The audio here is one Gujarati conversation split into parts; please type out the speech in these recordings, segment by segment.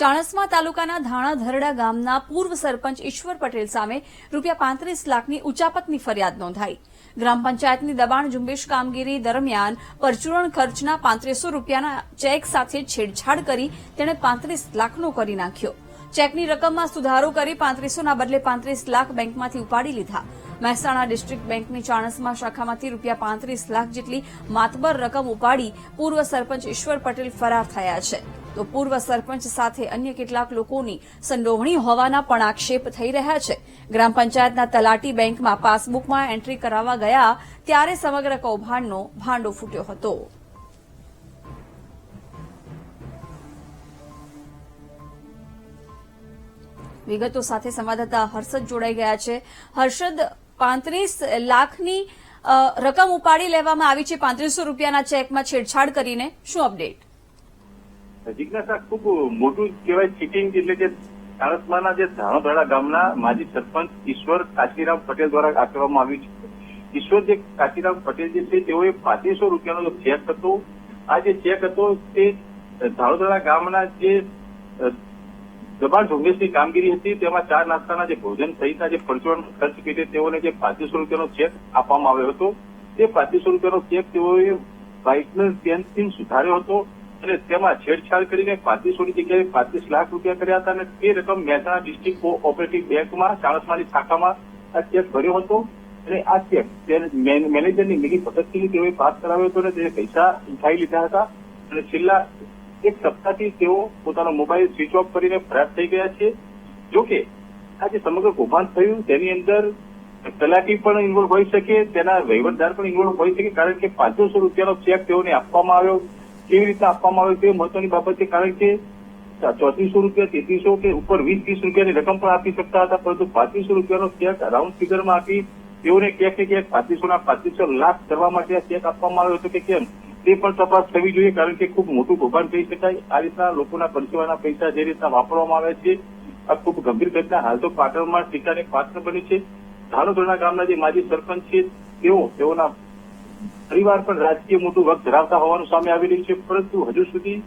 ચાણસ્મા તાલુકાના ધાણા ધરડા ગામના પૂર્વ સરપંચ ઈશ્વર પટેલ સામે રૂપિયા પાંત્રીસ લાખની ઉચાપતની ફરિયાદ નોંધાઈ. ગ્રામ પંચાયતની દબાણ ઝુંબેશ કામગીરી દરમિયાન પરચુરણ ખર્ચના પાંત્રીસો રૂપિયાના ચેક સાથે છેડછાડ કરી તેણે પાંત્રીસ લાખનો કરી નાખ્યો. ચેકની રકમમાં સુધારો કરી પાંત્રીસોના બદલે પાંત્રીસ લાખ બેંકમાંથી ઉપાડી લીધા. મહેસાણા ડિસ્ટ્રિક્ટ બેંકની ચાણસમાં શાખામાંથી રૂપિયા પાંત્રીસ લાખ જેટલી માતબર રકમ ઉપાડી પૂર્વ સરપંચ ઈશ્વર પટેલ ફરાર થયા છે. તો પૂર્વ સરપંચ સાથે અન્ય કેટલાક લોકોની સંડોવણી હોવાના પણ આક્ષેપ થઈ રહ્યા છે. ગ્રામ પંચાયતના તલાટી બેંકમાં પાસબુકમાં એન્ટ્રી કરાવવા ગયા ત્યારે સમગ્ર કૌભાંડનો ભાંડો ફૂટ્યો હતો. વિગતો સાથે સંવાદદાતા હર્ષદ જોડાઈ ગયા છે. હર્ષદ, પાંત્રીસ લાખની રકમ ઉપાડી લેવામાં આવી છે. પાંત્રીસો રૂપિયાના ચેકમાં છેડછાડ કરીને શું અપડેટ? જિજ્ઞાસા ખૂબ મોટું કહેવાય ચીટિંગ એટલે કે સારસમાના જે ધાણોધડા ગામના માજી સરપંચ ઈશ્વર કાશીરામ પટેલ દ્વારા આ આવ્યું છે. ઈશ્વર જે કાશીરામ પટેલ જે છે, તેઓએ પાંત્રીસો રૂપિયાનો ચેક હતો, આ જે ચેક હતો, તે ધાણોધડા ગામના જે દબાણ ઝુંબેશની કામગીરી હતી, તેમાં ચાર નાસ્તાના જે ભોજન સહિતના જે પરચુરણ ખર્ચ પેટે તેઓને જે પાંત્રીસો રૂપિયાનો ચેક આપવામાં આવ્યો હતો. તે પાંત્રીસો રૂપિયાનો ચેક તેઓએ વ્હાઇટનર પેનથી સુધાર્યો હતો. અને તેમાં છેડછાડ કરીને પાંત્રીસોની જગ્યાએ પાંત્રીસ લાખ રૂપિયા કર્યા હતા અને તે રકમ મહેસાણા ડિસ્ટ્રિક્ટ કોઓપરેટિવ બેંકમાં ચાણસમાની શાખામાં આ ચેક ભર્યો હતો. અને આ ચેક તેને મેન- મેનેજરની મિલી ભગતસિંહ તેઓએ પાસ કરાવ્યો હતો અને તે પૈસા ઉઠાવી લીધા હતા. અને છેલ્લા એક સપ્તાહથી તેઓ પોતાનો મોબાઈલ સ્વિચ ઓફ કરીને ફરાર થઈ ગયા છે. જોકે, આ જે સમગ્ર કૌભાંડ થયું, તેની અંદર તલાટી પણ ઇન્વોલ્વ હોઈ શકે, તેના વહીવટદાર પણ ઇન્વોલ્વ હોઈ શકે, કારણ કે પાંચસો રૂપિયાનો ચેક તેઓને આપવામાં આવ્યો. કેવી રીતના આપવામાં આવે તે મહત્વની બાબત છે. કારણ કે ચોત્રીસો રૂપિયા, તેત્રીસો કે ઉપર વીસ, ત્રીસ રૂપિયાની રકમ પણ આપી શકતા હતા, પરંતુ પાંત્રીસો રૂપિયાનો ચેક રાઉન્ડ ફિગરમાં આપી તેઓને ક્યાંક ને ક્યાંક પાંત્રીસો ના પાંત્રીસો લાખ કરવા માટે આ ચેક આપવામાં આવ્યો હતો કે કેમ? તે પણ તપાસ થવી જોઈએ, કારણ કે ખૂબ મોટું કૌભાંડ કહી શકાય. આ રીતના લોકોના પરસેવાના પૈસા જે રીતના વાપરવામાં આવે છે, આ ખૂબ ગંભીર ઘટના. હાલ તો પાટણમાં ટીકાને પાત્ર બની છે. ધારોધોરણા ગામના જે માજી સરપંચ છે, તેઓ, તેઓના પરિવાર પણ રાજકીય મોટું વખત ધરાવતા હોવાનું સામે આવી રહ્યું છે, પરંતુ હજુ સુધી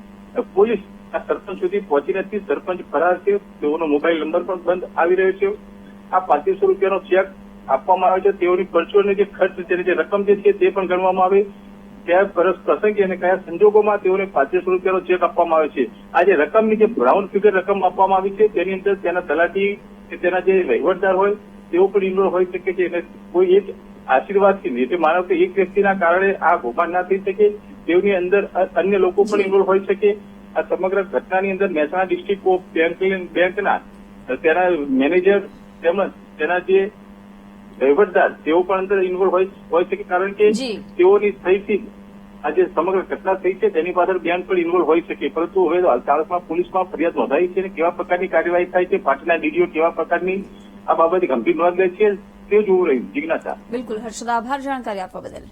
પોલીસ સરપંચ સુધી પહોંચી નથી. સરપંચ ફરાર છે, તેઓનો મોબાઈલ નંબર પણ બંધ આવી રહ્યો છે. આ પાંત્રીસો રૂપિયાનો ચેક આપવામાં આવે છે. તેઓની પરચુરણની જે ખર્ચ તેની જે રકમ જે છે, તે પણ ગણવામાં આવે. કયા પરસ પ્રસંગે અને કયા સંજોગોમાં તેઓને પાંત્રીસો રૂપિયાનો ચેક આપવામાં આવે છે. આ જે રકમની જે બ્રાઉન ફિગર રકમ આપવામાં આવી છે, તેની અંદર તેના તલાટી કે તેના જે વહીવટદાર હોય, તેઓ પણ ઇન્વોલ્વ હોઈ શકે છે. અને કોઈ એક આશીર્વાદથી એટલે માનવ કે એક વ્યક્તિના કારણે આ કૌભાંડ ના થઈ શકે તેઓની અંદર અન્ય લોકો પણ ઇન્વોલ્વ હોઈ શકે. આ સમગ્ર ઘટનાની અંદર મહેસાણા ડિસ્ટ્રિક્ટ ઓફ બેંક બેંકના તેના મેનેજર તેમજ તેના જે વહીવટદાર તેઓ પણ અંદર ઇન્વોલ્વ હોય શકે. કારણ કે. તેઓની સહીથી આ જે સમગ્ર ઘટના થઈ છે તેની પાછળ બેંક પણ ઇન્વોલ્વ હોઈ શકે. પરંતુ હવે ચાળસમાં પોલીસમાં ફરિયાદ નોંધાઈ છે અને કેવા પ્રકારની કાર્યવાહી થાય છે પાટણના ડીડીઓ કેવા પ્રકારની આ બાબતે ગંભીર નોંધ લે છે તે જોવું રહ્યું જિજ્ઞાસા બિલકુલ હર્ષદ આભાર જાણકારી આપવા બદલ